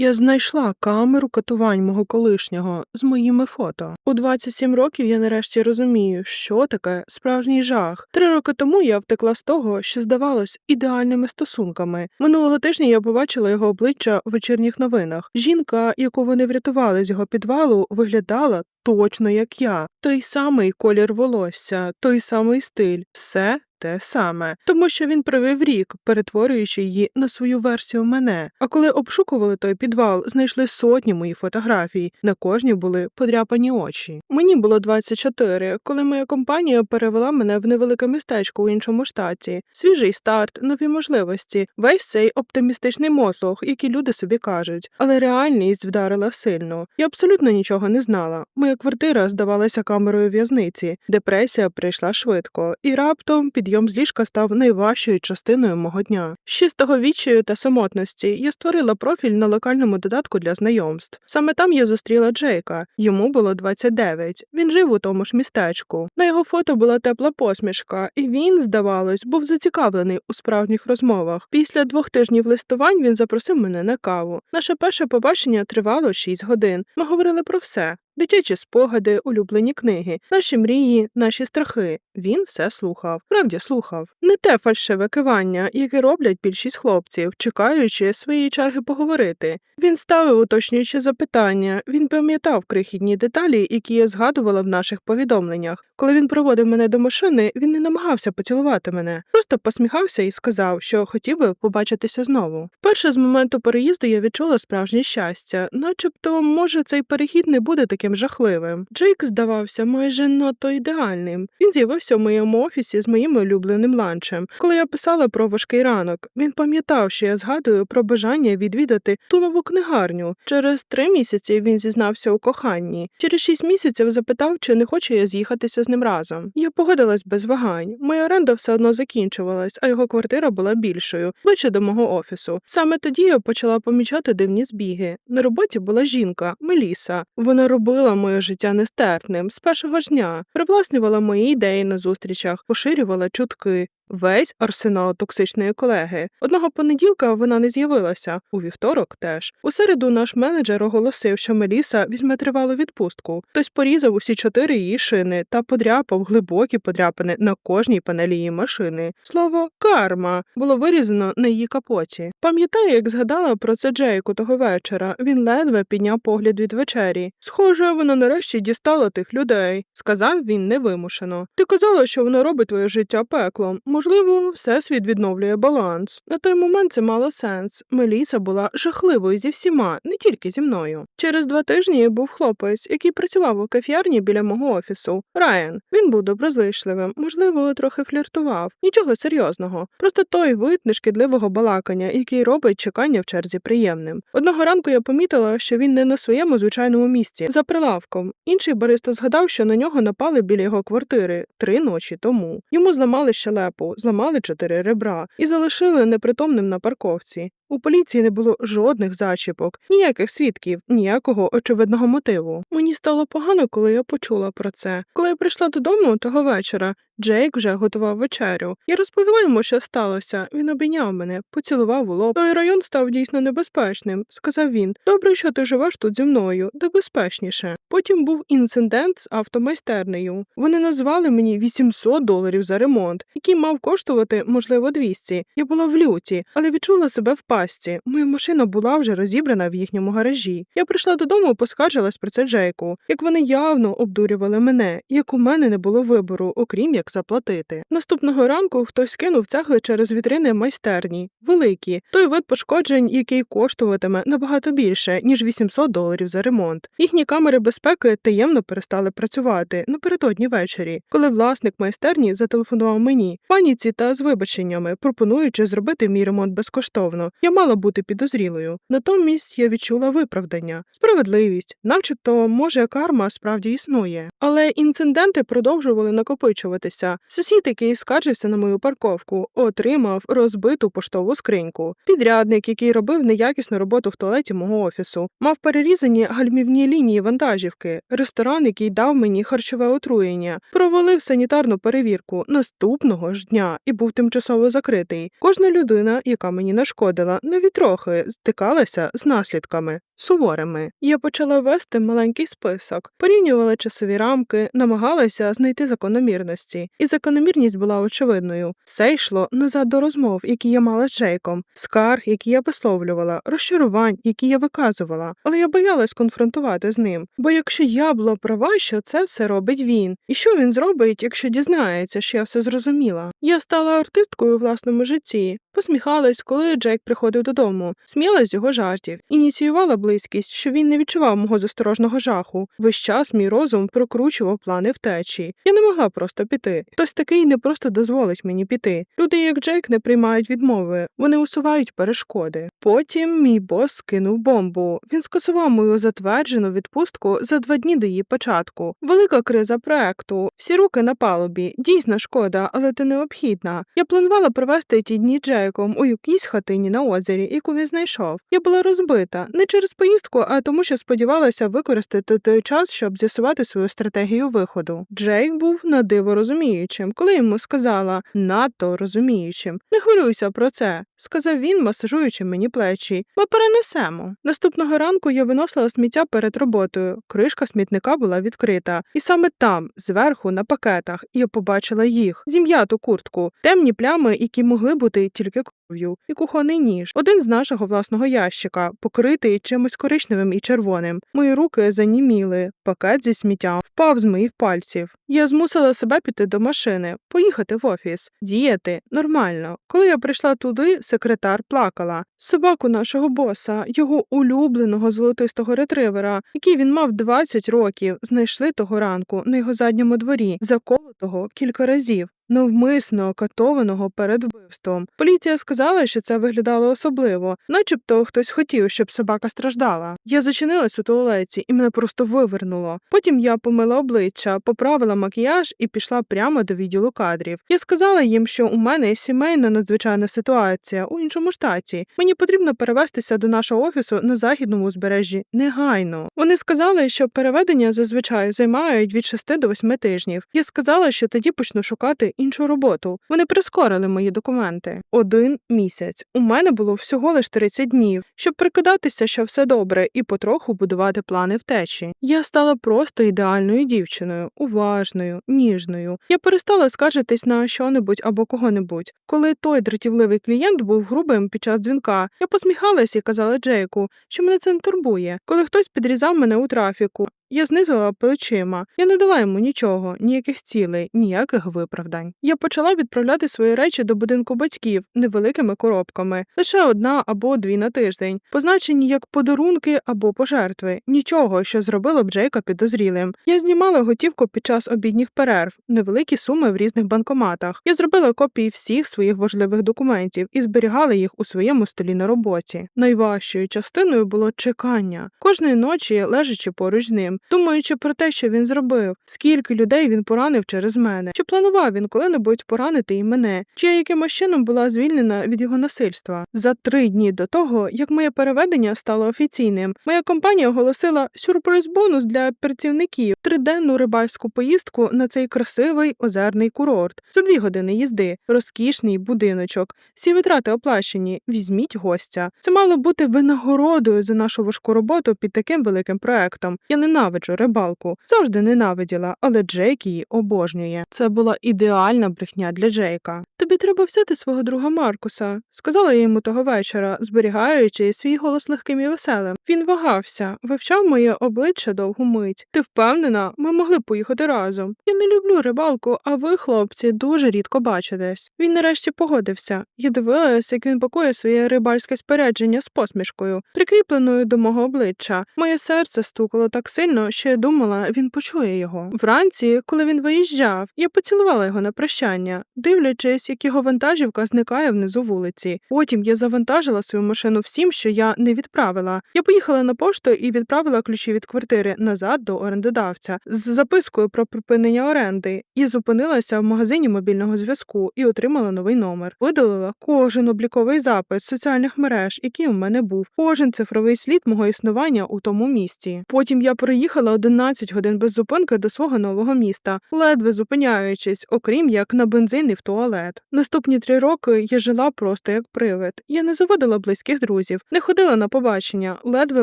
Я знайшла камеру катувань мого колишнього з моїми фото. У 27 років я нарешті розумію, що таке справжній жах. Три роки тому я втекла з того, що здавалось ідеальними стосунками. Минулого тижня я побачила його обличчя в вечірніх новинах. Жінка, яку вони врятували з його підвалу, виглядала точно як я. Той самий колір волосся, той самий стиль, все те саме, тому що він провів рік, перетворюючи її на свою версію мене. А коли обшукували той підвал, знайшли сотні моїх фотографій. На кожній були подряпані очі. Мені було 24, коли моя компанія перевела мене в невелике містечко у іншому штаті. Свіжий старт, нові можливості, весь цей оптимістичний мотлох, який люди собі кажуть. Але реальність вдарила сильно. Я абсолютно нічого не знала. Моя квартира здавалася камерою в'язниці. Депресія прийшла швидко, і раптом підйом з ліжка став найважчою частиною мого дня. З чистого відчаю та самотності я створила профіль на локальному додатку для знайомств. Саме там я зустріла Джейка. Йому було 29. Він жив у тому ж містечку. На його фото була тепла посмішка, і він, здавалось, був зацікавлений у справжніх розмовах. Після двох тижнів листувань він запросив мене на каву. Наше перше побачення тривало 6 годин. Ми говорили про все. Дитячі спогади, улюблені книги, наші мрії, наші страхи. Він все слухав. Правді слухав. Не те фальшиве кивання, яке роблять більшість хлопців, чекаючи своєї черги поговорити. Він ставив уточнюючі запитання. Він пам'ятав крихітні деталі, які я згадувала в наших повідомленнях. Коли він проводив мене до машини, він не намагався поцілувати мене, просто посміхався і сказав, що хотів би побачитися знову. Вперше з моменту переїзду я відчула справжнє щастя, начебто, може, цей перехід не буде таким жахливим. Джейк здавався майже надто ідеальним. Він з'явився в моєму офісі з моїм улюбленим ланчем. Коли я писала про важкий ранок, він пам'ятав, що я згадую про бажання відвідати ту нову книгарню. Через три місяці він зізнався у коханні. Через шість місяців запитав, чи не хочу я з'їхатися з ним разом. Я погодилась без вагань. Моя оренда все одно закінчувалась, а його квартира була більшою, ближче до мого офісу. Саме тоді я почала помічати дивні збіги. На роботі була жінка Меліса. Вона робила моє життя нестерпним з першого ж дня, привласнювала мої ідеї на зустрічах, поширювала чутки. Весь арсенал токсичної колеги. Одного понеділка вона не з'явилася, у вівторок теж. У середу наш менеджер оголосив, що Меліса візьме тривалу відпустку. Хтось порізав усі чотири її шини та подряпав глибокі подряпини на кожній панелі її машини. Слово карма було вирізано на її капоті. Пам'ятаю, як згадала про це Джейку того вечора. Він ледве підняв погляд від вечері. Схоже, вона нарешті дістала тих людей, сказав він невимушено. Ти казала, що вона робить твоє життя пеклом. Можливо, всесвіт відновлює баланс. На той момент це мало сенс. Меліса була жахливою зі всіма, не тільки зі мною. Через два тижні був хлопець, який працював у каф'ярні біля мого офісу. Райан. Він був доброзичливим, можливо, трохи фліртував. Нічого серйозного. Просто той вид нешкідливого балакання, який робить чекання в черзі приємним. Одного ранку я помітила, що він не на своєму звичайному місці, за прилавком. Інший бариста згадав, що на нього напали біля його квартири три ночі тому. Йому зламали щелепу, зламали чотири ребра і залишили непритомним на парковці. У поліції не було жодних зачіпок, ніяких свідків, ніякого очевидного мотиву. Мені стало погано, коли я почула про це. Коли я прийшла додому того вечора, Джейк вже готував вечерю. Я розповіла йому, що сталося. Він обійняв мене, поцілував у лоб. Той район став дійсно небезпечним, сказав він. Добре, що ти живеш тут зі мною, де безпечніше. Потім був інцидент з автомайстернею. Вони назвали мені 800 доларів за ремонт, який мав коштувати, можливо, 200. Я була в люті, але відчула себе в пастці. Моя машина була вже розібрана в їхньому гаражі. Я прийшла додому, поскаржилась про це Джейку. Як вони явно обдурювали мене, як у мене не було вибору, окрім як заплатити. Наступного ранку хтось кинув цегли через вітрини майстерні, великі, той вид пошкоджень, який коштуватиме набагато більше ніж 800 доларів за ремонт. Їхні камери безпеки таємно перестали працювати напередодні ввечері, коли власник майстерні зателефонував мені паніці та з вибаченнями, пропонуючи зробити мій ремонт безкоштовно. Я мала бути підозрілою. Натомість я відчула виправдання, справедливість, начебто, може, карма справді існує. Але інциденти продовжували накопичуватися. Сусід, який скаржився на мою парковку, отримав розбиту поштову скриньку. Підрядник, який робив неякісну роботу в туалеті мого офісу, мав перерізані гальмівні лінії вантажівки. Ресторан, який дав мені харчове отруєння, провалив санітарну перевірку наступного ж дня і був тимчасово закритий. Кожна людина, яка мені нашкодила, я навіть трохи стикалася з наслідками суворими. Я почала вести маленький список, порівнювала часові рамки, намагалася знайти закономірності, і закономірність була очевидною. Все йшло назад до розмов, які я мала з Джейком, скарг, які я висловлювала, розчарувань, які я виказувала. Але я боялась конфронтувати з ним. Бо якщо я була права, що це все робить він, і що він зробить, якщо дізнається, що я все зрозуміла? Я стала артисткою у власному житті, посміхалась, коли Джейк приходив додому, сміялась з його жартів, ініціювала близькість, що він не відчував мого засторожного жаху. Весь час мій розум прокручував плани втечі. Я не могла просто піти. Хтось такий не просто дозволить мені піти. Люди, як Джейк, не приймають відмови, вони усувають перешкоди. Потім мій бос скинув бомбу. Він скасував мою затверджену відпустку за два дні до її початку. Велика криза проекту. Всі руки на палубі. Дійсно шкода, але ти необхідна. Я планувала провести ті дні Джейком у якійсь хатині на озері, яку він знайшов. Я була розбита не через поїздку, а тому, що сподівалася використати той час, щоб з'ясувати свою стратегію виходу. Джейк був на диво розуміючим, коли йому сказала надто розуміючим. Не хвилюйся про це, сказав він, масажуючи мені плечі. Ми перенесемо. Наступного ранку я виносила сміття перед роботою. Кришка смітника була відкрита, і саме там, зверху, на пакетах, я побачила їх зім'яту куртку, темні плями, які могли бути тільки кров'ю, і кухонний ніж, один з нашого власного ящика, покритий чимось коричневим і червоним. Мої руки заніміли, пакет зі сміттям впав з моїх пальців. Я змусила себе піти до машини, поїхати в офіс, діяти нормально. Коли я прийшла туди, секретар плакала. Собаку нашого боса, його улюбленого золотистого ретривера, який він мав 20 років, знайшли того ранку на його задньому дворі, заколотого кілька разів. Навмисно катованого перед вбивством. Поліція сказала, що це виглядало особливо, начебто хтось хотів, щоб собака страждала. Я зачинилась у туалеті і мене просто вивернуло. Потім я помила обличчя, поправила макіяж і пішла прямо до відділу кадрів. Я сказала їм, що у мене сімейна надзвичайна ситуація у іншому штаті. Мені потрібно перевестися до нашого офісу на західному узбережжі негайно. Вони сказали, що переведення зазвичай займають від 6 до 8 тижнів. Я сказала, що тоді почну шукати іншу роботу. Вони прискорили мої документи. Один місяць. У мене було всього лиш 30 днів, щоб прикидатися, що все добре, і потроху будувати плани втечі. Я стала просто ідеальною дівчиною, уважною, ніжною. Я перестала скаржитись на що-небудь або кого-небудь. Коли той дратівливий клієнт був грубим під час дзвінка, я посміхалась і казала Джейку, що мене це не турбує. Коли хтось підрізав мене у трафіку, я знизила плечима. Я не дала йому нічого, ніяких цілей, ніяких виправдань. Я почала відправляти свої речі до будинку батьків невеликими коробками, лише одна або дві на тиждень, позначені як подарунки або пожертви. Нічого, що зробило б Джейка підозрілим. Я знімала готівку під час обідніх перерв, невеликі суми в різних банкоматах. Я зробила копії всіх своїх важливих документів і зберігала їх у своєму столі на роботі. Найважчою частиною було чекання кожної ночі, лежачи поруч з ним думаючи про те, що він зробив, скільки людей він поранив через мене, чи планував він коли-небудь поранити і мене, чи я якимось чином була звільнена від його насильства. За три дні до того, як моє переведення стало офіційним, моя компанія оголосила сюрприз-бонус для працівників триденну рибальську поїздку на цей красивий озерний курорт за дві години їзди, розкішний будиночок, всі витрати оплачені. Візьміть гостя. Це мало бути винагородою за нашу важку роботу під таким великим проектом. Я ненавиджу рибалку, завжди ненавиділа, але Джейк її обожнює. Це була ідеальна брехня для Джейка. Тобі треба взяти свого друга Маркуса, сказала я йому того вечора, зберігаючи свій голос легким і веселим. Він вагався, вивчав моє обличчя довгу мить. Ти впевнена, ми могли поїхати разом. Я не люблю рибалку, а ви, хлопці, дуже рідко бачитесь. Він нарешті погодився. Я дивилась, як він пакує своє рибальське спорядження з посмішкою, прикріпленою до мого обличчя. Моє серце стукало так сильно, що я думала, він почує його. Вранці, коли він виїжджав, я поцілувала його на прощання, дивлячись, як його вантажівка зникає внизу вулиці. Потім я завантажила свою машину всім, що я не відправила. Я поїхала на пошту і відправила ключі від квартири назад до орендодавця з запискою про припинення оренди і зупинилася в магазині мобільного зв'язку і отримала новий номер. Видалила кожен обліковий запис соціальних мереж, який у мене був, кожен цифровий слід мого існування у тому місці. Потім я проїхала їхала 11 годин без зупинки до свого нового міста, ледве зупиняючись, окрім як на бензин і в туалет. Наступні три роки я жила просто як привид. Я не заводила близьких друзів, не ходила на побачення, ледве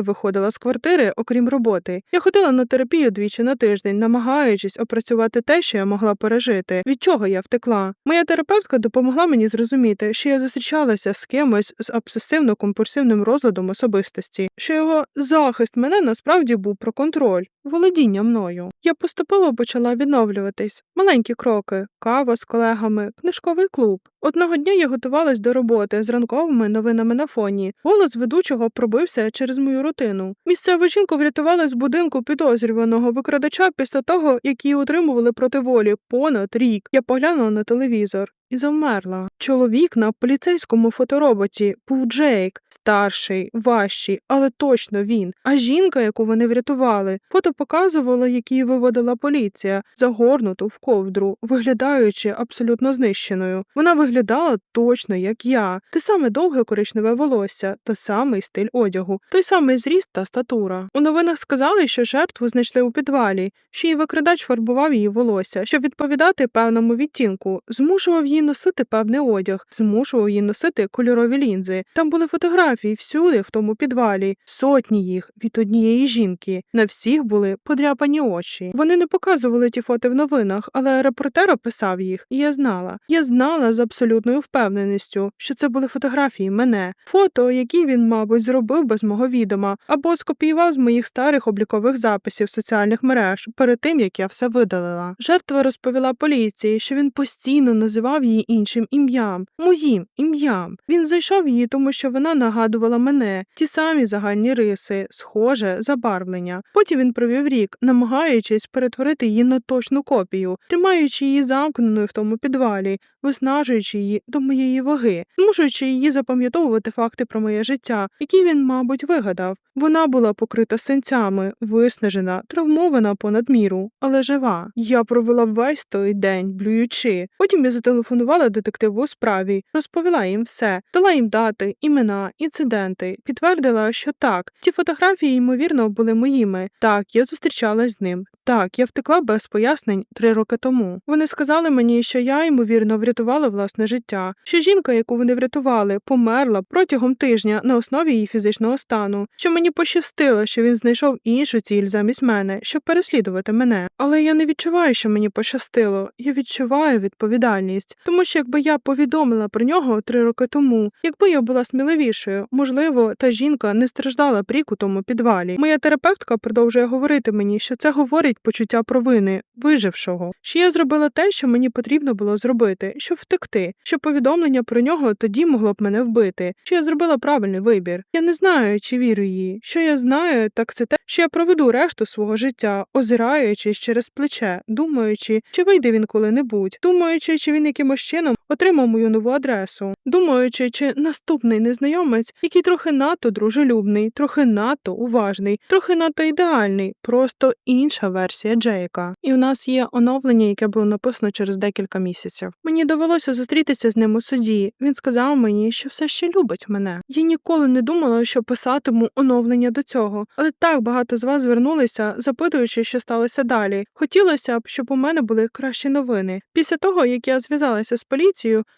виходила з квартири, окрім роботи. Я ходила на терапію двічі на тиждень, намагаючись опрацювати те, що я могла пережити, від чого я втекла. Моя терапевтка допомогла мені зрозуміти, що я зустрічалася з кимось з обсесивно-компульсивним розладом особистості, що його захист мене насправді був про контроль, володіння мною. Я поступово почала відновлюватись. Маленькі кроки, кава з колегами, книжковий клуб. Одного дня я готувалась до роботи з ранковими новинами на фоні. Голос ведучого пробився через мою рутину. Місцеву жінку врятували з будинку підозрюваного викрадача після того, як її утримували проти волі понад рік. Я поглянула на телевізор. І завмерла. Чоловік на поліцейському фотороботі був Джейк, старший, важчий, але точно він. А жінка, яку вони врятували, фото показувало, як її виводила поліція, загорнуту в ковдру, виглядаючи абсолютно знищеною. Вона виглядала точно як я. Те саме довге коричневе волосся, той самий стиль одягу, той самий зріст та статура. У новинах сказали, що жертву знайшли у підвалі, що її викрадач фарбував її волосся, щоб відповідати певному відтінку, змушував її носити певний одяг, змушував її носити кольорові лінзи. Там були фотографії всюди, в тому підвалі, сотні їх від однієї жінки. На всіх були подряпані очі. Вони не показували ті фото в новинах, але репортер описав їх, і я знала. Я знала з абсолютною впевненістю, що це були фотографії мене, фото, які він, мабуть, зробив без мого відома, або скопіював з моїх старих облікових записів соціальних мереж перед тим, як я все видалила. Жертва розповіла поліції, що він постійно називав її іншим ім'ям, моїм ім'ям. Він зайшов її, тому що вона нагадувала мене, ті самі загальні риси, схоже забарвлення. Потім він провів рік, намагаючись перетворити її на точну копію, тримаючи її замкненою в тому підвалі, виснажуючи її до моєї ваги, змушуючи її запам'ятовувати факти про моє життя, які він, мабуть, вигадав. Вона була покрита синцями, виснажена, травмована понад міру, але жива. Я провела весь той день, блюючи. Потім я зателефонувала детективу у справі, розповіла їм все, дала їм дати, імена, інциденти, підтвердила, що так, ті фотографії, ймовірно, були моїми. Так, я зустрічалась з ним. Так, я втекла без пояснень три роки тому. Вони сказали мені, що я, ймовірно, врятувала власне життя, що жінка, яку вони врятували, померла протягом тижня на основі її фізичного стану, що мені пощастило, що він знайшов іншу ціль замість мене, щоб переслідувати мене. Але я не відчуваю, що мені пощастило. Я відчуваю відповідальність, тому що якби я повідомила про нього три роки тому, якби я була сміливішою, можливо, та жінка не страждала б рік у тому підвалі. Моя терапевтка продовжує говорити мені, що це говорить почуття провини, вижившого, що я зробила те, що мені потрібно було зробити, щоб втекти, що повідомлення про нього тоді могло б мене вбити, що я зробила правильний вибір. Я не знаю, чи вірю їй. Що я знаю, так це те, що я проведу решту свого життя, озираючись через плече, думаючи, чи вийде він коли-небудь, думаючи, чи він якимось чином отримав мою нову адресу, думаючи, чи наступний незнайомець, який трохи надто дружелюбний, трохи надто уважний, трохи надто ідеальний, просто інша версія Джейка. І у нас є оновлення, яке було написано через декілька місяців. Мені довелося зустрітися з ним у суді. Він сказав мені, що все ще любить мене. Я ніколи не думала, що писатиму оновлення до цього, але так багато з вас звернулися, запитуючи, що сталося далі. Хотілося б, щоб у мене були кращі новини. Після того, як я зв'язалася з поліцією,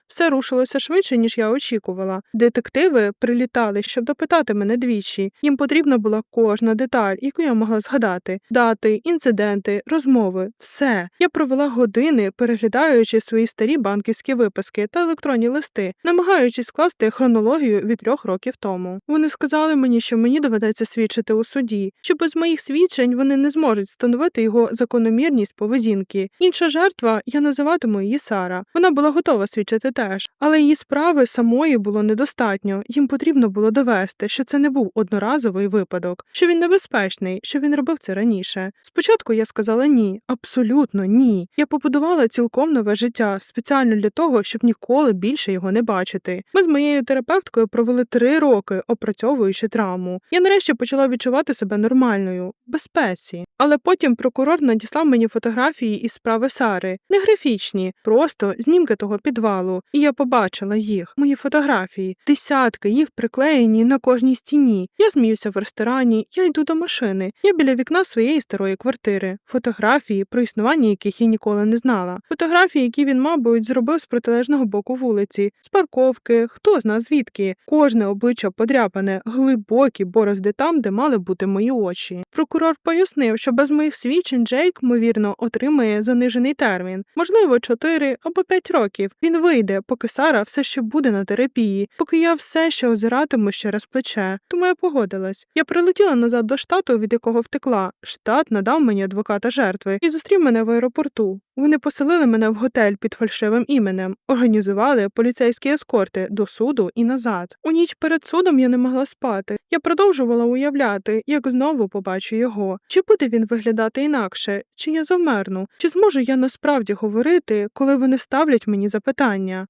все рушилося швидше, ніж я очікувала. Детективи прилітали, щоб допитати мене двічі. Їм потрібна була кожна деталь, яку я могла згадати: дати, інциденти, розмови, все. Я провела години, переглядаючи свої старі банківські виписки та електронні листи, намагаючись скласти хронологію від трьох років тому. Вони сказали мені, що мені доведеться свідчити у суді, що без моїх свідчень вони не зможуть встановити його закономірність поведінки. Інша жертва, я називатиму її Сара. Вона була готова свідчити теж, але її справи самої було недостатньо. Їм потрібно було довести, що це не був одноразовий випадок, що він небезпечний, що він робив це раніше. Спочатку я сказала ні, абсолютно ні. Я побудувала цілком нове життя спеціально для того, щоб ніколи більше його не бачити. Ми з моєю терапевткою провели три роки, опрацьовуючи травму. Я нарешті почала відчувати себе нормальною, безпеці. Але потім прокурор надіслав мені фотографії із справи Сари, не графічні, просто знімки того підвалу. Підвалу, і я побачила їх, мої фотографії, десятки їх приклеєні на кожній стіні. Я зміюся в ресторані, я йду до машини. Я біля вікна своєї старої квартири. Фотографії, про існування яких я ніколи не знала. Фотографії, які він, мабуть, зробив з протилежного боку вулиці, з парковки, хто зна звідки. Кожне обличчя подряпане, глибокі борозди там, де мали бути мої очі. Прокурор пояснив, що без моїх свідчень Джейк, ймовірно, отримає занижений термін, можливо, 4 або 5 років. Він вийде, поки Сара все ще буде на терапії, поки я все ще озиратиму через плече. Тому я погодилась. Я прилетіла назад до штату, від якого втекла. Штат надав мені адвоката жертви і зустрів мене в аеропорту. Вони поселили мене в готель під фальшивим іменем, організували поліцейські ескорти до суду і назад. У ніч перед судом я не могла спати. Я продовжувала уявляти, як знову побачу його. Чи буде він виглядати інакше, чи я завмерну, чи зможу я насправді говорити, коли вони ставлять мені запитання.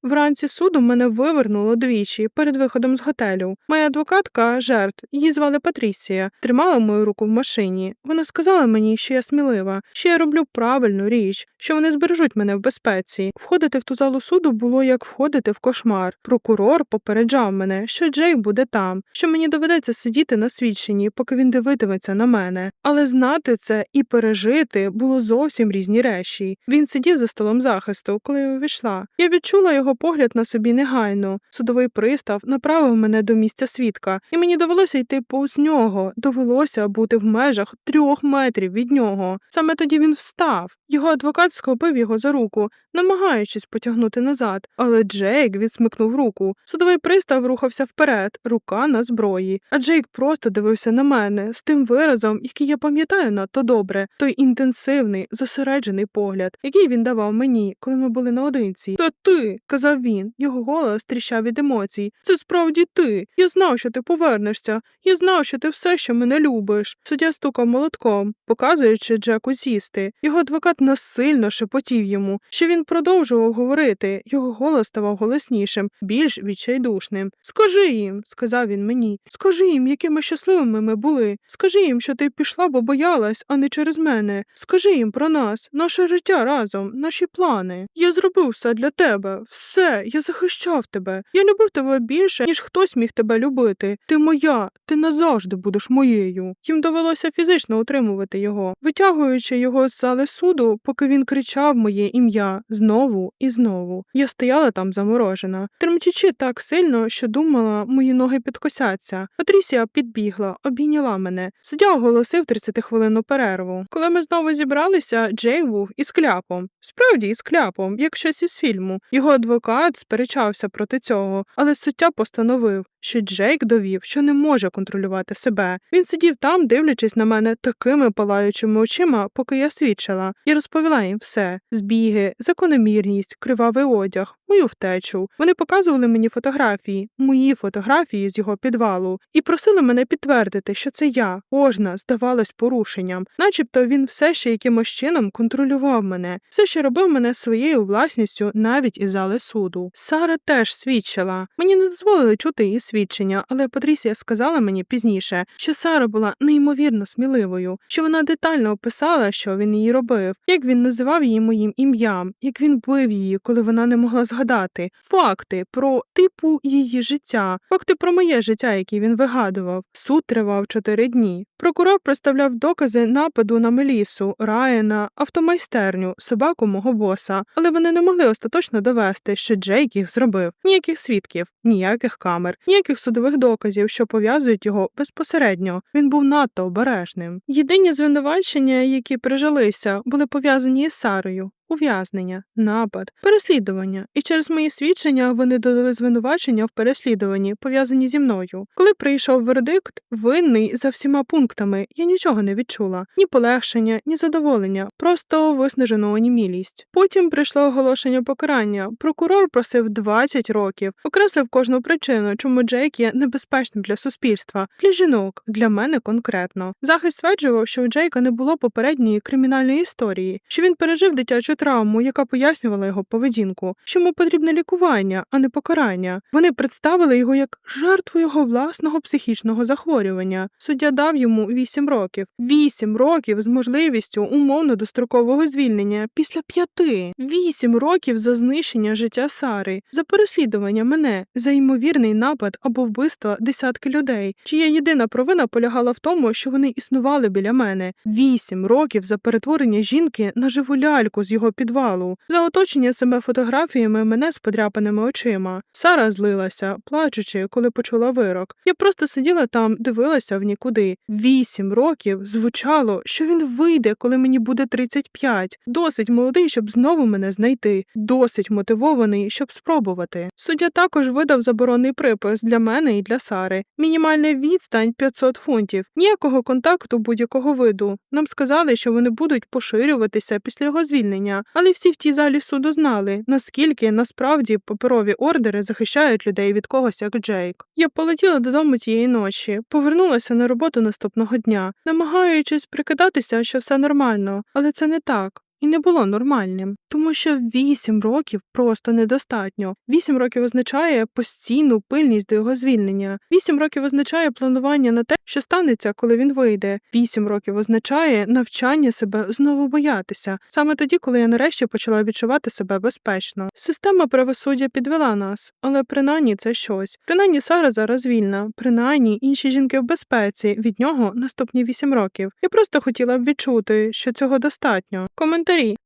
Вранці суду мене вивернуло двічі перед виходом з готелю. Моя адвокатка жертв, її звали Патрісія, тримала мою руку в машині. Вона сказала мені, що я смілива, що я роблю правильну річ, що вони збережуть мене в безпеці. Входити в ту залу суду було як входити в кошмар. Прокурор попереджав мене, що Джейк буде там, що мені доведеться сидіти на свідченні, поки він дивитиметься на мене. Але знати це і пережити було зовсім різні речі. Він сидів за столом захисту, коли я увійшла. Я відчула його погляд на собі негайно. Судовий пристав направив мене до місця свідка, і мені довелося йти повз нього. Довелося бути в межах трьох метрів від нього. Саме тоді він встав. Його адвокат схопив його за руку, намагаючись потягнути назад, але Джейк відсмикнув руку. Судовий пристав рухався вперед, рука на зброї. А Джейк просто дивився на мене з тим виразом, який я пам'ятаю надто добре, той інтенсивний, зосереджений погляд, який він давав мені, коли ми були наодинці. Та ти, казав він, його голос тріщав від емоцій. Це справді ти. Я знав, що ти повернешся. Я знав, що ти все ще мене любиш. Суддя стукав молотком, показуючи Джеку сісти. Його адвокат насильно шепотів йому, що він продовжував говорити. Його голос ставав голоснішим, більш відчайдушним. Скажи їм, сказав він мені. Скажи їм, якими щасливими ми були. Скажи їм, що ти пішла, бо боялась, а не через мене. Скажи їм про нас, наше життя разом, наші плани. Я зробив все для тебе, все, я захищав тебе. Я любив тебе більше, ніж хтось міг тебе любити. Ти моя, ти назавжди будеш моєю. Їм довелося фізично утримувати його, витягуючи його з зали суду, поки він кричав моє ім'я знову і знову. Я стояла там заморожена, тремтячи так сильно, що думала, мої ноги підкосяться. Патрісія підбігла, обійняла мене. Суддя оголосив 30-хвилинну перерву. Коли ми знову зібралися, Джей був із кляпом. Справді із кляпом, як щось із фільму. Його адвокат сперечався проти цього, але суддя постановив, що Джейк довів, що не може контролювати себе. Він сидів там, дивлячись на мене такими палаючими очима, поки я свідчила. Я розповіла їм все: збіги, закономірність, кривавий одяг, мою втечу. Вони показували мені фотографії, мої фотографії з його підвалу, і просили мене підтвердити, що це я, кожна, здавалась порушенням, начебто він все ще якимось чином контролював мене, все ще робив мене своєю власністю навіть із зали суду. Сара теж свідчила. Мені не дозволили чути її свідчення, але Патрісія сказала мені пізніше, що Сара була неймовірно сміливою, що вона детально описала, що він її робив, як він називав її моїм ім'ям, як він бив її, коли вона не могла згадати, факти про типу її життя, факти про моє життя, які він вигадував. Суд тривав чотири дні. Прокурор представляв докази нападу на Мелісу, Райана, автомайстерню, собаку мого боса, але вони не могли остаточно довести, що Джейк їх зробив. Ніяких свідків, ніяких камер, ніяких судових доказів, що пов'язують його безпосередньо. Він був надто обережним. Єдині звинувачення, які прижилися, були пов'язані із Сарою. Ув'язнення, напад, переслідування, і через мої свідчення вони додали звинувачення в переслідуванні, пов'язані зі мною. Коли прийшов вердикт, винний за всіма пунктами, я нічого не відчула: ні полегшення, ні задоволення, просто виснажену онімілість. Потім прийшло оголошення покарання. Прокурор просив 20 років, окреслив кожну причину, чому Джейк є небезпечним для суспільства, для жінок, для мене конкретно. Захист стверджував, що у Джейка не було попередньої кримінальної історії, що він пережив дитячу травму, яка пояснювала його поведінку, що йому потрібне лікування, а не покарання. Вони представили його як жертву його власного психічного захворювання. Суддя дав йому 8 років. 8 років з можливістю умовно дострокового звільнення після п'яти. 8 років за знищення життя Сари, за переслідування мене, за ймовірний напад або вбивство десятки людей, чия єдина провина полягала в тому, що вони існували біля мене. 8 років за перетворення жінки на живу ляльку з його підвалу, за оточення себе фотографіями мене з подряпаними очима. Сара злилася, плачучи, коли почула вирок. Я просто сиділа там, дивилася в нікуди. Вісім років звучало, що він вийде, коли мені буде 35. Досить молодий, щоб знову мене знайти, досить мотивований, щоб спробувати. Суддя також видав заборонний припис для мене і для Сари. Мінімальна відстань 500 фунтів, ніякого контакту будь-якого виду. Нам сказали, що вони будуть поширюватися після його звільнення, але всі в тій залі суду знали, наскільки насправді паперові ордери захищають людей від когось, як Джейк. Я полетіла додому тієї ночі, повернулася на роботу наступного дня, намагаючись прикидатися, що все нормально, але це не так. І не було нормальним, тому що вісім років просто недостатньо. Вісім років означає постійну пильність до його звільнення. Вісім років означає планування на те, що станеться, коли він вийде. Вісім років означає навчання себе знову боятися, саме тоді, коли я нарешті почала відчувати себе безпечно. Система правосуддя підвела нас, але принаймні це щось. Принаймні Сара зараз вільна, принаймні інші жінки в безпеці від нього наступні вісім років. Я просто хотіла б відчути, що цього достатньо. 3.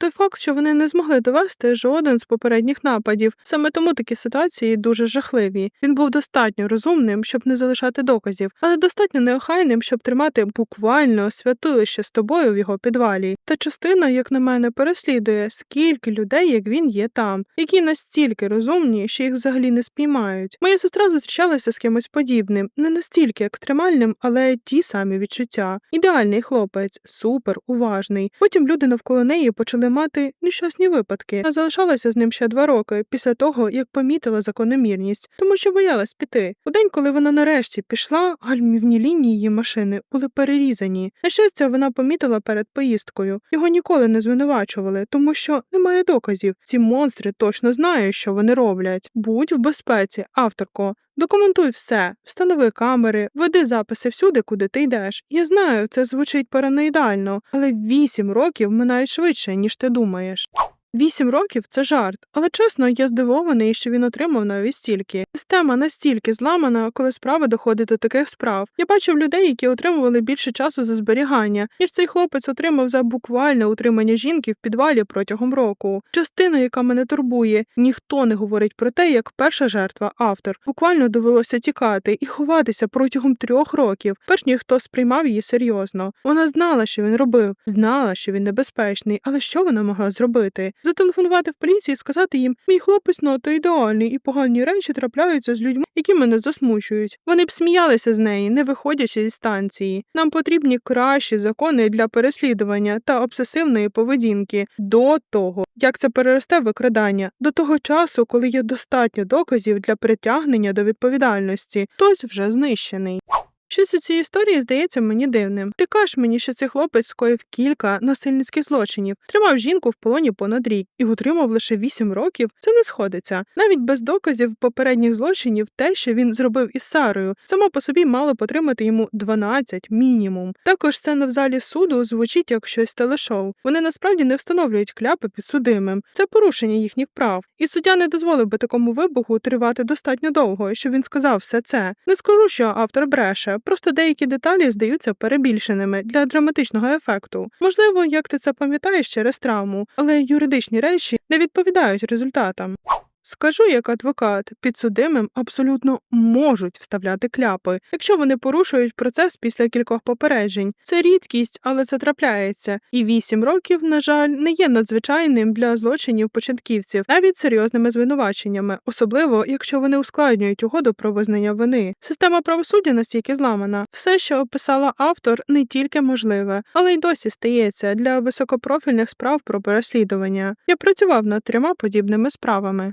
Той факт, що вони не змогли довести жоден з попередніх нападів, саме тому такі ситуації дуже жахливі. Він був достатньо розумним, щоб не залишати доказів, але достатньо неохайним, щоб тримати буквально святилище з тобою в його підвалі. Та частина, як на мене, переслідує, скільки людей, як він є там, які настільки розумні, що їх взагалі не спіймають. Моя сестра зустрічалася з кимось подібним, не настільки екстремальним, але ті самі відчуття. Ідеальний хлопець, супер уважний. Потім люди навколо неї почали мати нещасні випадки, а залишалася з ним ще два роки після того, як помітила закономірність, тому що боялась піти. У день, коли вона нарешті пішла, гальмівні лінії її машини були перерізані. На щастя, вона помітила перед поїздкою. Його ніколи не звинувачували, тому що немає доказів. Ці монстри точно знають, що вони роблять. Будь в безпеці, авторко. Документуй все, встанови камери, веди записи всюди, куди ти йдеш. Я знаю, це звучить параноїдально, але вісім років минають швидше, ніж ти думаєш. Вісім років це жарт, але чесно, я здивований, що він отримав навіть стільки. Система настільки зламана, коли справа доходить до таких справ. Я бачив людей, які отримували більше часу за зберігання, ніж цей хлопець отримав за буквальне утримання жінки в підвалі протягом року. Частина, яка мене турбує, ніхто не говорить про те, як перша жертва, автор, буквально довелося тікати і ховатися протягом трьох років, перш ніж хто сприймав її серйозно. Вона знала, що він робив, знала, що він небезпечний, але що вона могла зробити? Зателефонувати в поліцію і сказати їм: мій хлопець надто ідеальний, і погані речі трапляються з людьми, які мене засмучують. Вони б сміялися з неї, не виходячи зі станції. Нам потрібні кращі закони для переслідування та обсесивної поведінки до того, як це переросте викрадання, до того часу, коли є достатньо доказів для притягнення до відповідальності, хтось вже знищений. Щось у цій історії здається мені дивним. Ти кажеш мені, що цей хлопець скоїв кілька насильницьких злочинів, тримав жінку в полоні понад рік і утримав лише вісім років. Це не сходиться. Навіть без доказів попередніх злочинів, те, що він зробив із Сарою, само по собі мало потримати йому 12 мінімум. Також сцена в залі суду звучить як щось телешоу. Вони насправді не встановлюють кляпи підсудимим. Це порушення їхніх прав. І суддя не дозволив би такому вибуху тривати достатньо довго, щоб він сказав все це. Не скажу, що автор бреше. Просто деякі деталі здаються перебільшеними для драматичного ефекту. Можливо, як ти це пам'ятаєш через травму, але юридичні речі не відповідають результатам. Скажу як адвокат, підсудимим абсолютно можуть вставляти кляпи, якщо вони порушують процес після кількох попереджень. Це рідкість, але це трапляється. І вісім років, на жаль, не є надзвичайним для злочинів початківців, навіть серйозними звинуваченнями, особливо якщо вони ускладнюють угоду про визнання вини. Система правосуддя настільки зламана. Все, що описала автор, не тільки можливе, але й досі стається для високопрофільних справ про переслідування. Я працював над трьома подібними справами.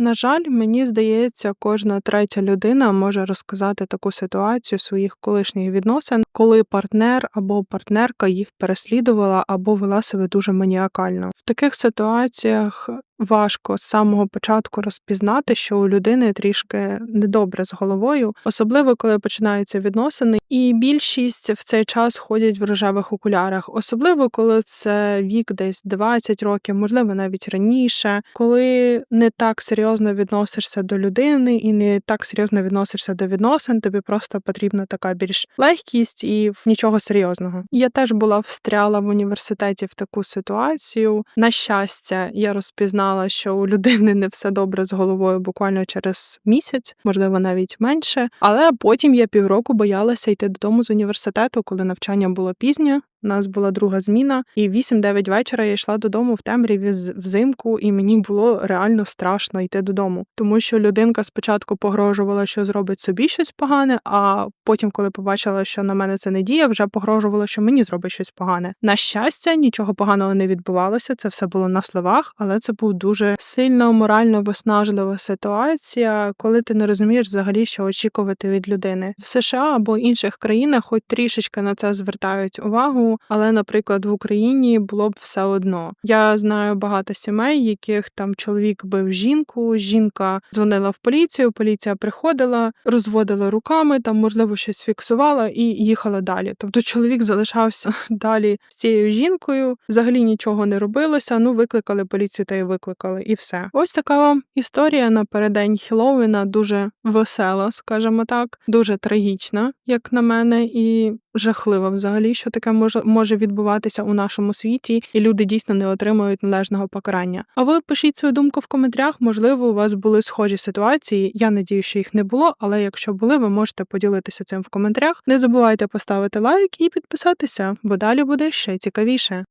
На жаль, мені здається, кожна третя людина може розказати таку ситуацію своїх колишніх відносин, коли партнер або партнерка їх переслідувала або вела себе дуже маніакально. В таких ситуаціях важко з самого початку розпізнати, що у людини трішки недобре з головою, особливо коли починаються відносини, і більшість в цей час ходять в рожевих окулярах, особливо коли це вік десь 20 років, можливо, навіть раніше, коли не так серйозно відносишся до людини і не так серйозно відносишся до відносин, тобі просто потрібна така більш легкість і нічого серйозного. Я теж була встряла в університеті в таку ситуацію. На щастя, я розпізнала, що у людини не все добре з головою буквально через місяць, можливо, навіть менше. Але потім я півроку боялася йти додому з університету, коли навчання було пізнє. У нас була друга зміна, і в 8-9 вечора я йшла додому в темряві взимку, і мені було реально страшно йти додому, тому що людинка спочатку погрожувала, що зробить собі щось погане, а потім, коли побачила, що на мене це не діє, вже погрожувала, що мені зробить щось погане. На щастя, нічого поганого не відбувалося. Це все було на словах, але це був дуже сильно морально виснажлива ситуація, коли ти не розумієш взагалі, що очікувати від людини в США або інших країнах, хоч трішечки на це звертають увагу, але, наприклад, в Україні було б все одно. Я знаю багато сімей, яких там чоловік бив жінку, жінка дзвонила в поліцію, поліція приходила, розводила руками, там можливо щось фіксувала і їхала далі. Тобто чоловік залишався далі з цією жінкою, взагалі нічого не робилося. Ну викликали поліцію та й викликали, і все. Ось така вам історія напередень Хіллоуіна дуже весела, скажімо так, дуже трагічна, як на мене, і жахлива взагалі, що таке може, може відбуватися у нашому світі, і люди дійсно не отримують належного покарання. А ви пишіть свою думку в коментарях. Можливо, у вас були схожі ситуації. Я надію, що їх не було, але якщо були, ви можете поділитися цим в коментарях. Не забувайте поставити лайк і підписатися, бо далі буде ще цікавіше.